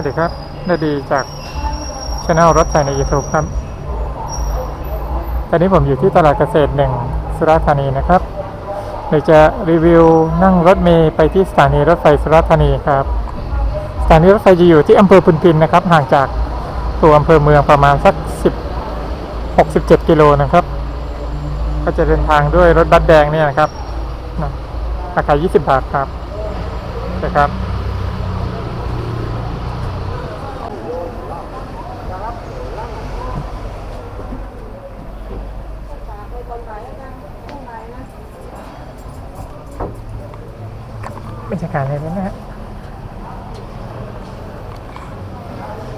วัสดีครับนาดีจากช anel รถไฟใน YouTube ครับ ตอนนี้ผมอยู่ที่ตลาดเกษตรหนึ่งสุราษฎร์ธานีนะครับเดี๋ยวจะรีวิวนั่งรถเมล์ไปที่สถานีรถไฟสุราษฎร์ธานีครับ สถานีรถไฟจะอยู่ที่อำเภอพุนพินนะครับ ห่างจากตัวอำเภอเมืองประมาณสัก10 67 กิโลนะครับ ก็จะเดินทางด้วยรถบัสแดงเนี่ยนะครับราคา 20 บาทครับนะครับากาศเลยนะฮะ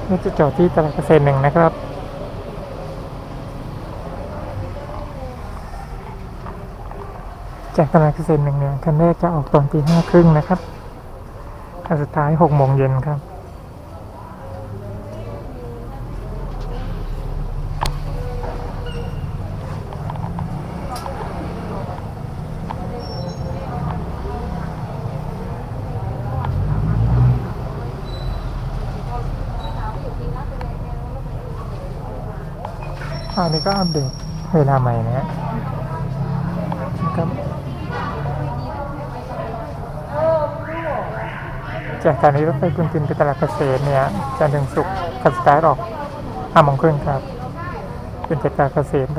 นี่จะจอดที่ตลาดเกษตรหนึ่งนะครับจากตลาดเกษตรหนึ่งเนี่ยคันแรกจะออกตอนตีห้าครึ่งนะครับคันสุดท้ายหกโมงเย็นครับ อันนี้ก็อัปเดตเวลาใหม่นะครับจากสถานีรถไฟคุณพินไปตลาดเกษตรเนี่ยจันทร์ถึงศุกร์คันสตาร์ทออกห้าโมงครึ่งครับเป็นจากตลาดเกษตรไป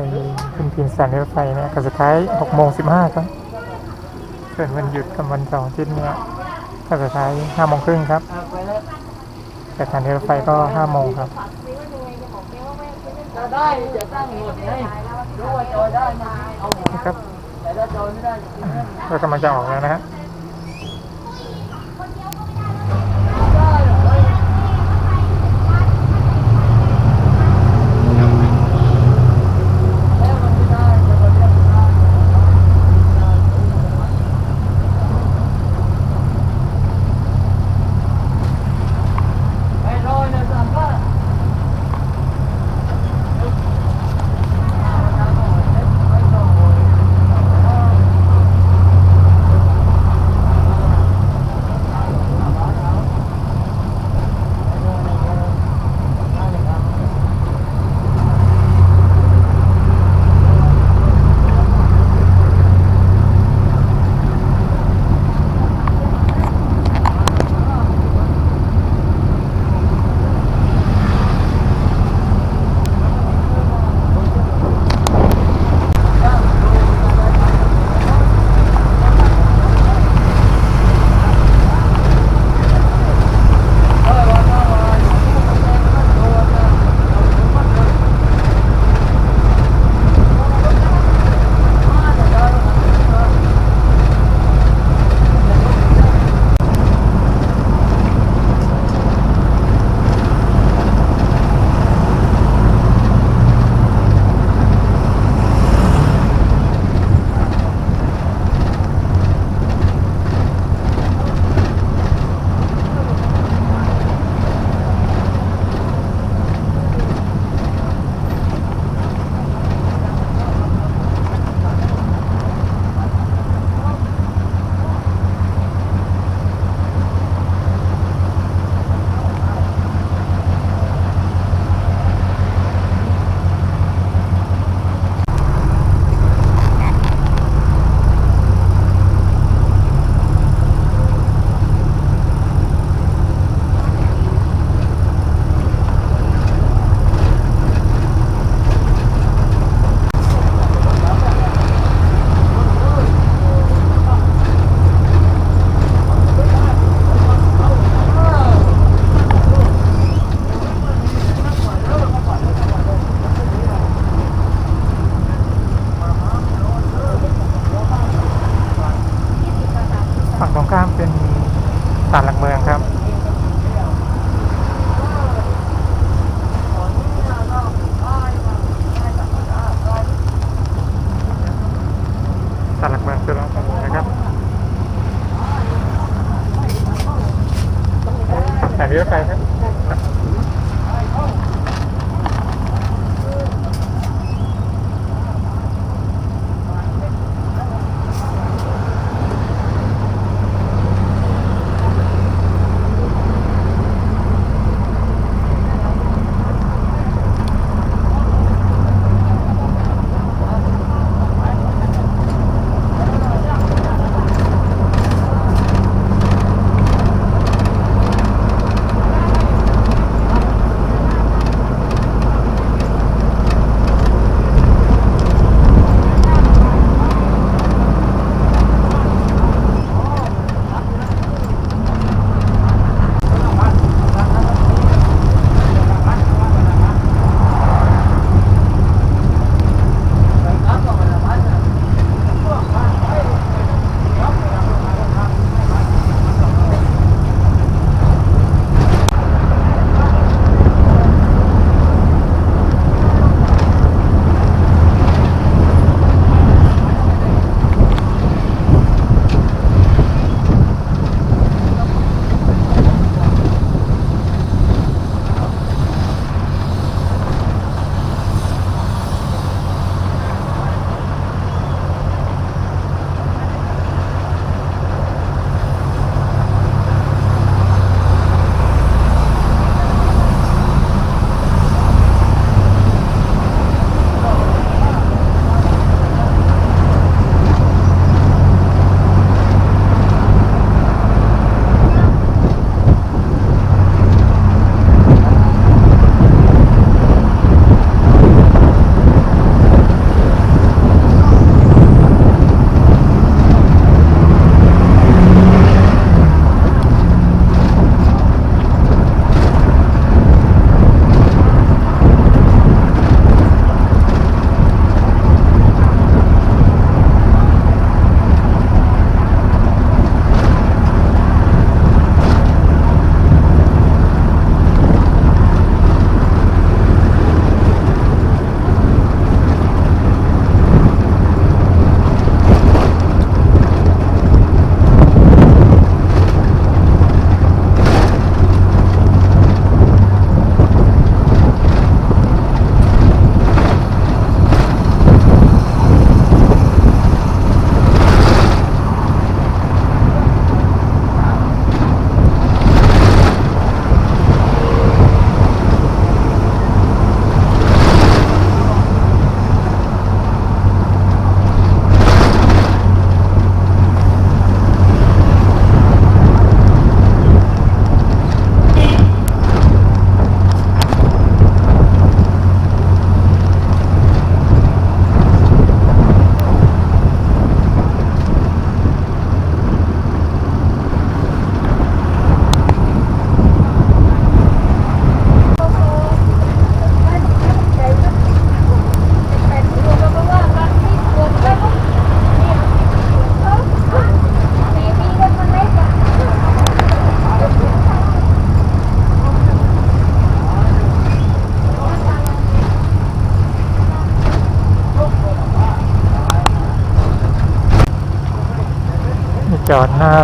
คุณพินสถานีรถไฟเนี่ยคัสุดท้ายหกโมงสิบห้าครับส่วนวันหยุดกับวันเสาร์อาทิตย์เนี่ยคัสุดท้ายห้าโมงครึ่งครับจากสถานีรถไฟก็ห้าโมงครับ จะได้จะตั้งหมดไงรู้ว่าจอยได้ไหมเอาหมดนะครับแต่ถ้าจอยไม่ได้จริงๆนะเรากำลังจะออกแล้วนะฮะ ครับ ตลาดหลักเมืองสุราษฎร์ธานีนะครับสถานีรถไปครับ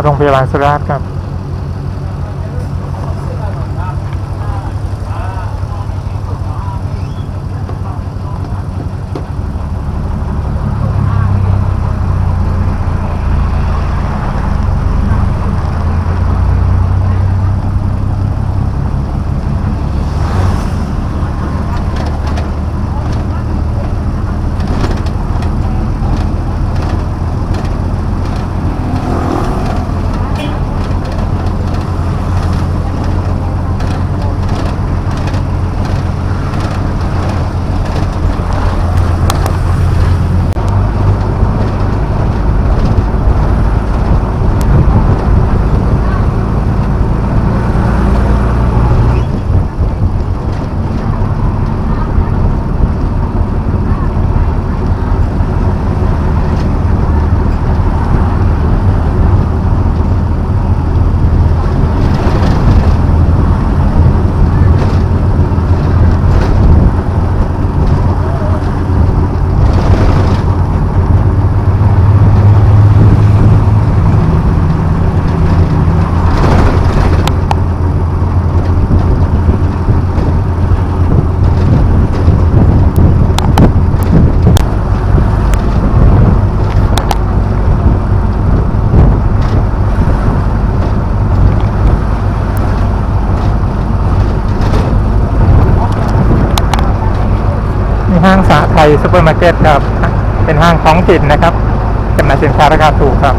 โรงพยาบาลสุราษฎร์ครับ ซูเปอร์มาร์เก็ตครับ เป็นห้างท้องถิ่นนะครับจำหน่ายสินค้าราคาถูกครับ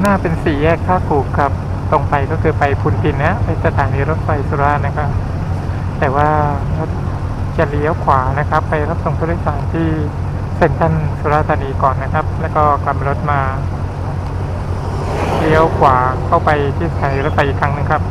หน้าเป็นสี่แยกท่ากูกครับ ตรงไปก็คือไปพุนพินนะไปสถานีรถไฟสุราษฎร์นะครับ แต่ว่ารถจะเลี้ยวขวานะครับ ไปรับส่งผู้โดยสารที่เซ็นทรัลสุราษฎร์ธานีก่อนนะครับ แล้วก็กลับรถมา เลี้ยวขวาเข้าไปที่สถานีรถไฟอีกครั้งหนึงครับ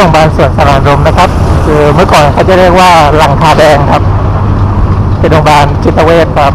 โรงพยาบาลสวนสนามรมนะครับคือเมื่อก่อนเขาจะเรียกว่าหลังคาแดงครับ เป็นโรงพยาบาลจิตเวชครับ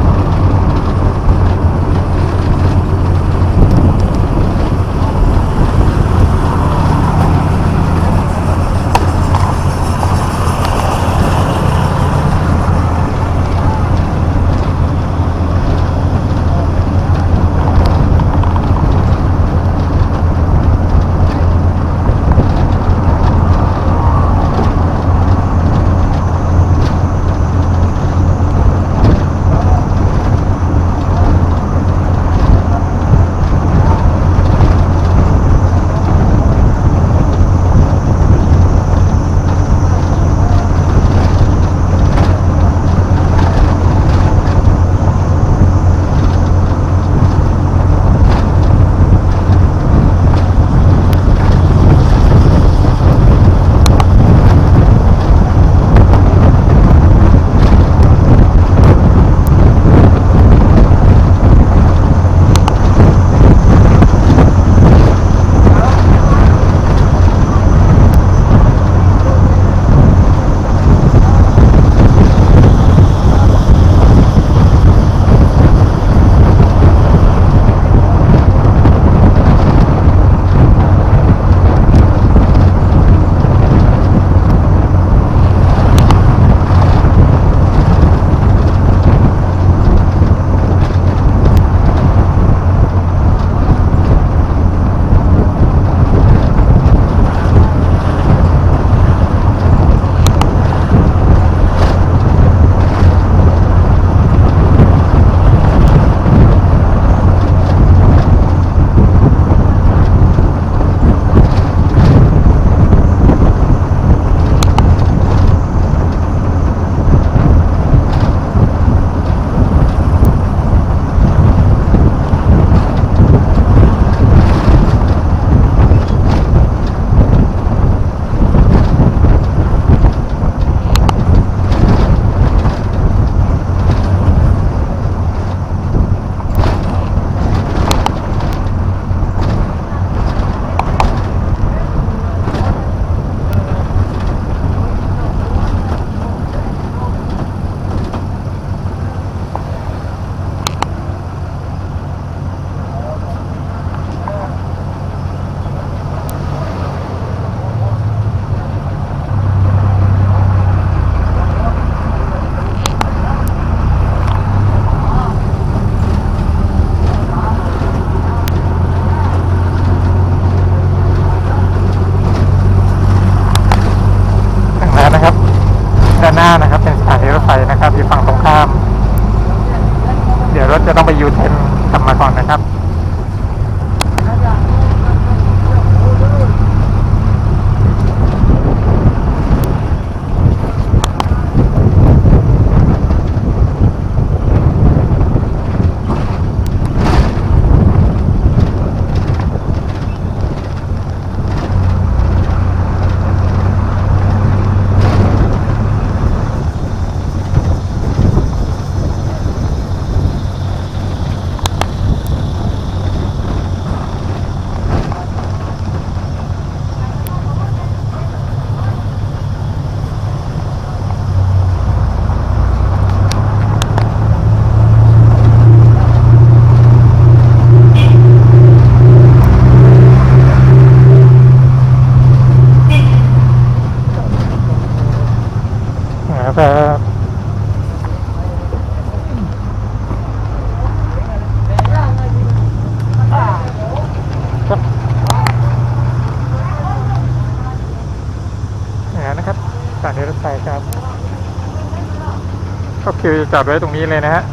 จอดไว้ตรงนี้เลยนะฮะ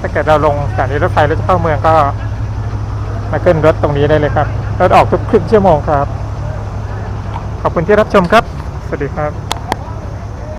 ถ้าเกิดเราลงสถานีรถไฟแล้วจะเข้าเมืองก็มาขึ้นรถตรงนี้ได้เลยครับ รถออกทุกครึ่งชั่วโมงครับ ขอบคุณที่รับชมครับ สวัสดีครับ